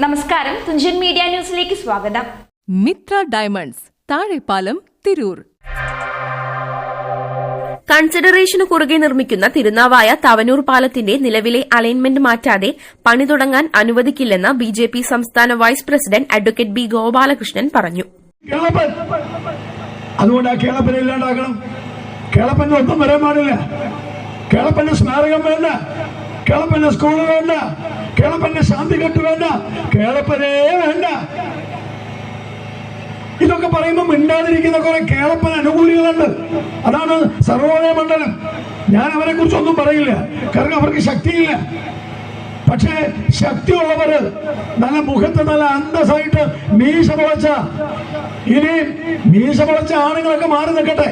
നമസ്കാരം. തുഞ്ചൻ മീഡിയ ന്യൂസിലേക്ക് സ്വാഗതം. മിത്ര ഡയമണ്ട്സ് താഴെപ്പാലം തിരൂർ. കൺസിഡറേഷനു കുറുകെ നിർമ്മിക്കുന്ന തിരുനാവായ തവനൂർ പാലത്തിന്റെ നിലവിലെ അലൈൻമെന്റ് മാറ്റാതെ പണി തുടങ്ങാൻ അനുവദിക്കില്ലെന്ന് ബി ജെ പി സംസ്ഥാന vice president advocate B Gopalakrishnan പറഞ്ഞു. കേളപ്പൻ. അതുകൊണ്ട് ആ കേളപ്പനെ ഇല്ലാണ്ടാക്കണം കേളപ്പന് ഒന്നും വരാൻ പാടില്ല. കേളപ്പന്റെ സ്മാരകം വേണ്ട. കേളപ്പന്റെ സ്കൂൾ വേണ്ട. കേളപ്പന്റെ ശാന്തി കെട്ട് വേണ്ട. കേളപ്പനേ വേണ്ട. ഇതൊക്കെ പറയുമ്പോൾ മിണ്ടാതിരിക്കുന്ന കുറെ കേളപ്പൻ അനുകൂലികളുണ്ട്. അതാണ് സർവോദയ മണ്ഡലം. ഞാൻ അവരെ കുറിച്ചൊന്നും പറയില്ല. കാരണം അവർക്ക് ശക്തിയില്ല. പക്ഷേ ശക്തിയുള്ളവര് നല്ല മുഖത്ത് നല്ല അന്തസ്സായിട്ട് മീശ മുളച്ച ഇനി മീശ മുളച്ച ആണുങ്ങളൊക്കെ മാറി നിൽക്കട്ടെ.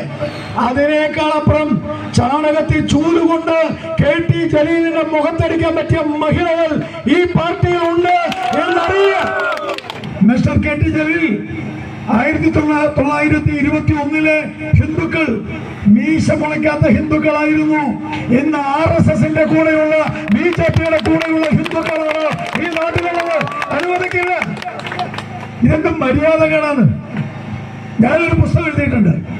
അതിനേക്കാൾ അപ്പുറം ചാണകത്തിൽ ചൂലുകൊണ്ട് കെ ടി ജലീലിന്റെ മുഖത്തടിക്കാൻ പറ്റിയ മഹിളകൾ ഈ പാർട്ടിയിലുണ്ട് എന്നറിയ. മിസ്റ്റർ കെ ടി ജലീൽ ആയിരത്തി തൊള്ളാ- തൊള്ളായിരത്തി ഇരുപത്തി ഒന്നിലെ ഹിന്ദുക്കൾ മീശ മുളയ്ക്കാത്ത ഹിന്ദുക്കളായിരുന്നു. ഇന്ന് ആർ എസ് എസിന്റെ കൂടെയുള്ള ബി ജെ പിയുടെ കൂടെയുള്ള ഹിന്ദുക്കളാണ് ഈ നാട്ടിലുള്ളത്. അനുവദിക്കില്ല. ഇതെന്തും മര്യാദകളാണ് ഞാനൊരു പുസ്തകം എഴുതിയിട്ടുണ്ട്.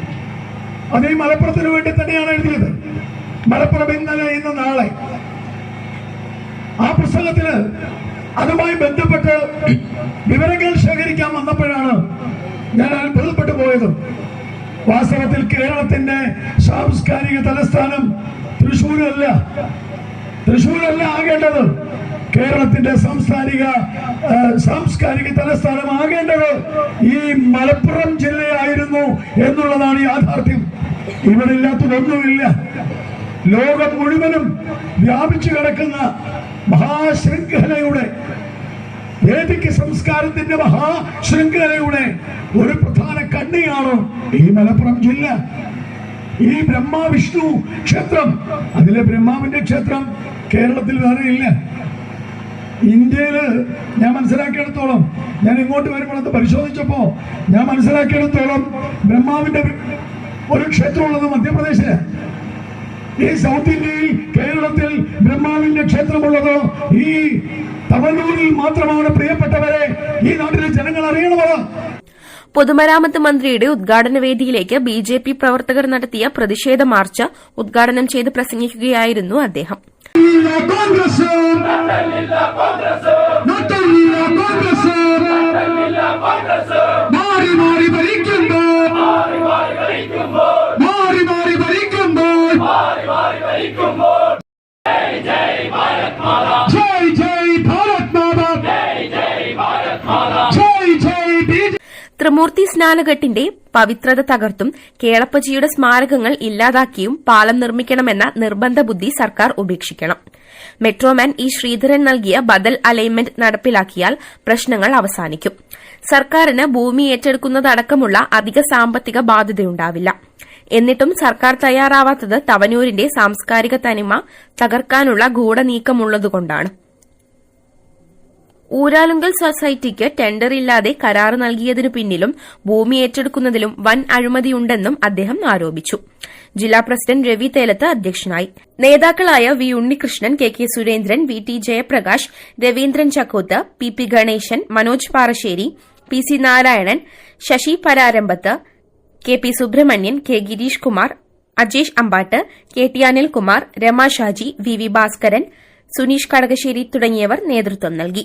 അത് ഈ മലപ്പുറത്തിന് വേണ്ടി തന്നെയാണ് എഴുതിയത്. മലപ്പുറം ഇന്നലെ ഇന്ന് നാളെ. ആ പുസ്തകത്തിൽ അതുമായി ബന്ധപ്പെട്ട് വിവരങ്ങൾ ശേഖരിക്കാൻ വന്നപ്പോഴാണ് ഞാൻ അത്ഭുതപ്പെട്ടു പോയതും. വാസ്തവത്തിൽ കേരളത്തിന്റെ സാംസ്കാരിക തലസ്ഥാനം തൃശ്ശൂരല്ല. തൃശ്ശൂരല്ല ആകേണ്ടത്. കേരളത്തിന്റെ സാംസ്കാരിക സാംസ്കാരിക തലസ്ഥാനം ആകേണ്ടത് ഈ മലപ്പുറം ജില്ലയായിരുന്നു എന്നുള്ളതാണ് യാഥാർത്ഥ്യം. ഇവിടെ ഇല്ലാത്തതൊന്നുമില്ല ലോകം മുഴുവനും വ്യാപിച്ചു കിടക്കുന്ന മഹാശൃംഖലയുടെ വേദിക സംസ്കാരത്തിന്റെ മഹാ ശൃംഖലയുടെ ഒരു പ്രധാന കണ്ണിയാണ് ഈ മലപ്പുറം ജില്ല. ഈ ബ്രഹ്മ വിഷ്ണു ക്ഷേത്രം. അതിലെ ബ്രഹ്മാവിന്റെ ക്ഷേത്രം കേരളത്തിൽ വേറെ ഇല്ല. ഇന്ത്യയിൽ ഞാൻ മനസ്സിലാക്കിയെടുത്തോളം ഞാൻ ഇങ്ങോട്ട് വരുമ്പോൾ അത് പരിശോധിച്ചപ്പോ ഞാൻ മനസ്സിലാക്കിയെടുത്തോളം ബ്രഹ്മാവിന്റെ ഒരു ക്ഷേത്രം ഉള്ളത് മധ്യപ്രദേശിൽ. ഈ സൗത്ത് ഇന്ത്യയിൽ കേരളത്തിൽ ബ്രഹ്മാവിന്റെ ക്ഷേത്രമുള്ളത് ഈ മാത്രമാണ് പ്രിയപ്പെട്ടവരെ ഈ നാട്ടിലെ ജനങ്ങൾ അറിയണമത് പൊതുമരാമത്ത് മന്ത്രിയുടെ ഉദ്ഘാടന വേദിയിലേക്ക് ബി ജെ പി പ്രവർത്തകർ നടത്തിയ പ്രതിഷേധ മാർച്ച് ഉദ്ഘാടനം ചെയ്ത് പ്രസംഗിക്കുകയായിരുന്നു അദ്ദേഹം. കോൺഗ്രസ് ത്രിമൂർത്തി സ്നാനഘട്ടിന്റെ പവിത്രത തകർത്തും കേളപ്പജിയുടെ സ്മാരകങ്ങൾ ഇല്ലാതാക്കിയും പാലം നിർമ്മിക്കണമെന്ന നിർബന്ധ ബുദ്ധി സർക്കാർ ഉപേക്ഷിക്കണം. മെട്രോമാൻ ഇ ശ്രീധരൻ നൽകിയ ബദൽ അലൈൻമെന്റ് നടപ്പിലാക്കിയാൽ പ്രശ്നങ്ങൾ അവസാനിക്കും. സർക്കാരിന് ഭൂമി ഏറ്റെടുക്കുന്നതടക്കമുള്ള അധിക സാമ്പത്തിക ബാധ്യതയുണ്ടാവില്ല. എന്നിട്ടും സർക്കാർ തയ്യാറാവാത്തത് തവനൂരിന്റെ സാംസ്കാരിക തനിമ തകർക്കാനുള്ള ഗൂഢനീക്കമുള്ളതുകൊണ്ടാണ്. ഊരാലുങ്കൽ സൊസൈറ്റിക്ക് ടെൻഡർ ഇല്ലാതെ കരാർ നൽകിയതിനു പിന്നിലും ഭൂമി ഏറ്റെടുക്കുന്നതിലും വൻ അഴിമതിയുണ്ടെന്നും അദ്ദേഹം ആരോപിച്ചു. ജില്ലാ പ്രസിഡന്റ് രവി തേലത്ത് അധ്യക്ഷനായി. നേതാക്കളായ V Unnikrishnan K K Surendran V T Jayaprakash Raveendran Chakkoth P P Ganesan Manoj Parassery P C Narayanan Sasi Pararambath K P Subrahmanyan K Girish Kumar Ajesh Ambatt K T Anilkumar Rama Shaji V V Bhaskaran Suneesh Kadakassery തുടങ്ങിയവർ നേതൃത്വം നൽകി.